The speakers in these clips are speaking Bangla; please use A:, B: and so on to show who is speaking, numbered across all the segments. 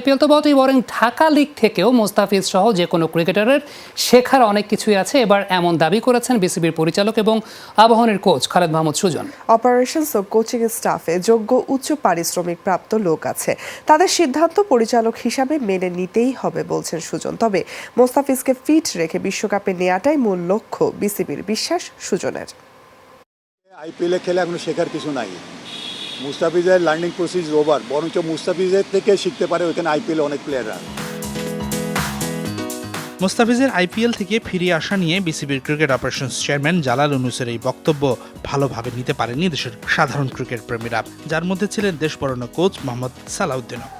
A: আইপিএল তো বটেই বরং ঢাকা লিগ থেকেও মোস্তাফিজ সহ যে কোনো ক্রিকেটারের শেখার অনেক কিছুই আছে। এবার এমন দাবি করেছেন বিসিবির পরিচালক এবং আবাহনের কোচ খালেদ মাহমুদ সুজন।
B: অপারেশনস ও কোচিং স্টাফে যোগ্য উচ্চ পারিশ্রমিক প্রাপ্ত লোক আছে। তাদের সিদ্ধান্ত পরিচালক হিসাবে মেনে নিতেই হবে বলছেন সুজন। তবে মোস্তাফিজকে ফিট রেখে বিশ্বকাপে নেওয়াটাই মূল লক্ষ্য বিসিবির বিশ্বাস সুজনের।
C: আইপিএলে খেলে এখনও শেখার কিছু নাই। মুস্তাফিজের লার্নিং প্রসেস ওভার বরঞ্চ মুস্তাফিজের থেকে শিখতে পারে ওইখানে আইপিএল অনেক প্লেয়াররা
D: মুস্তাফিজের আইপিএল থেকে ফিরে আসা নিয়ে বিসিবির ক্রিকেট অপারেশনস চেয়ারম্যান জালাল উনুসের এই বক্তব্য ভালোভাবে নিতে পারেনি দেশের সাধারণ ক্রিকেট প্রেমীরা, যার মধ্যে ছিলেন দেশ বরণ্য কোচ মোহাম্মদ সালাউদ্দিনও।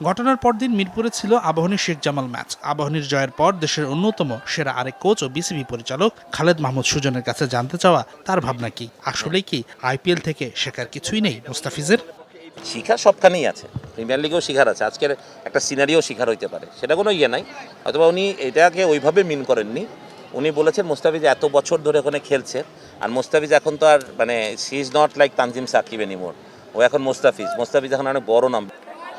D: ঘটনার পরদিন মিরপুরে ছিল আবাহনীর শেখ জামাল ম্যাচ। আবাহনীর জয়ের পর দেশের অন্যতম সেরা আরেক কোচ ও বিসিবি পরিচালক খালেদ মাহমুদ সুজনের কাছে জানতে চাওয়া তার ভাবনা কি? আসলে কি আইপিএল থেকে শেখার কিছুই নেই মুস্তাফিজের?
E: শিখার সবখানেই আছে। প্রিমিয়ার লিগেও শিখার আছে। আজকের একটা সিনারিও শিখার হইতে পারে। সেটা কোনো ইয়ে নাই। অথবা উনি এটাকে ওইভাবে মিন করেননি। উনি বলেছেন মোস্তাফিজ এত বছর ধরে ওখানে খেলছে আর মোস্তাফিজ এখন তো আর মানে she is not like Tanzim Sakib anymore ও এখন মোস্তাফিজ। মোস্তাফিজ এখন অনেক বড় নাম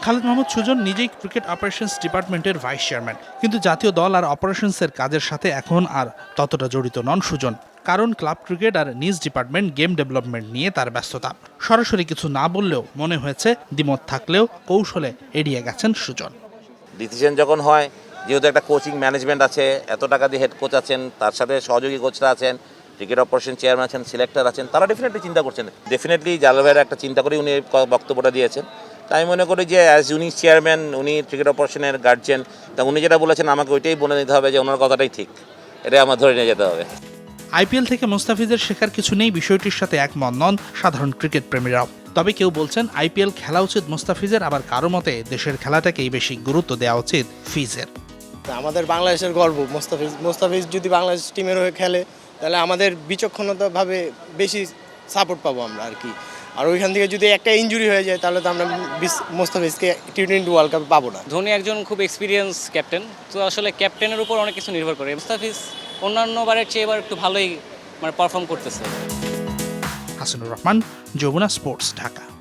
D: খালেদ মাহমুদ সুজন নিজেই ক্রিকেট অপারেশনস ডিপার্টমেন্টের ভাইস চেয়ারম্যান। কিন্তু জাতীয় দল আর অপারেশনসের কাজের সাথে এখন আর ততটা জড়িত নন সুজন। কারণ ক্লাব ক্রিকেট আর নিজ ডিপার্টমেন্ট গেম ডেভেলপমেন্ট নিয়ে তার ব্যস্ততা। সরাসরি কিছু না বললেও মনে হয়েছে দ্বিমত থাকলেও কৌশলে এড়িয়ে গেছেন সুজন।
E: ডিসিশন যখন হয়, যেহেতু একটা কোচিং ম্যানেজমেন্ট আছে, এত টাকা দিয়ে হেড কোচ আছেন, তার সাথে সহযোগী কোচরা আছেন ক্রিকেট অপারেশন চেয়ারম্যান আছেন সিলেক্টর আছেন, তারা ডেফিনেটলি চিন্তা করছেন। ডেফিনেটলি জালভাইয়ের একটা চিন্তা করে উনি বক্তব্যটা দিয়েছেন। আমি মনে করি যে অ্যাজ উনি চেয়ারম্যান উনি ক্রিকেট অপারেশনের গার্জেন তা উনি যেটা বলেছেন আমাকে ওইটাই বলে নিতে হবে যে ওনার কথাটাই ঠিক। এটাই আমার ধরে নিয়ে যেতে হবে।
D: আইপিএল থেকে মোস্তাফিজের শেখার কিছু নেই বিষয়টির সাথে একমত নন সাধারণ ক্রিকেট প্রেমীরাও। তবে কেউ বলছেন আইপিএল খেলা উচিত মোস্তাফিজের আবার কারও মতে দেশের খেলাটাকেই বেশি গুরুত্ব দেওয়া উচিত ফিজের।
F: আমাদের বাংলাদেশের গর্ব মোস্তাফিজ মোস্তাফিজ যদি বাংলাদেশ টিমের হয়ে খেলে তাহলে আমাদের বিচক্ষণতাভাবে বেশি সাপোর্ট পাবো আমরা আর কি। আর ওইখান থেকে যদি একটা ইঞ্জুরি হয়ে যায় তাহলে তো আমরা বিস- মোস্তাফিজকে টি টোয়েন্টি ওয়ার্ল্ড কাপে পাবো না।
G: ধোনি একজন খুব এক্সপিরিয়েন্স ক্যাপ্টেন তো আসলে ক্যাপ্টেনের উপর অনেক কিছু নির্ভর করে। মোস্তাফিজ অন্যান্য বারের চেয়ে এবার একটু ভালোই মানে পারফর্ম করতেছে।
D: হাসানুর রহমান যমুনা স্পোর্টস ঢাকা।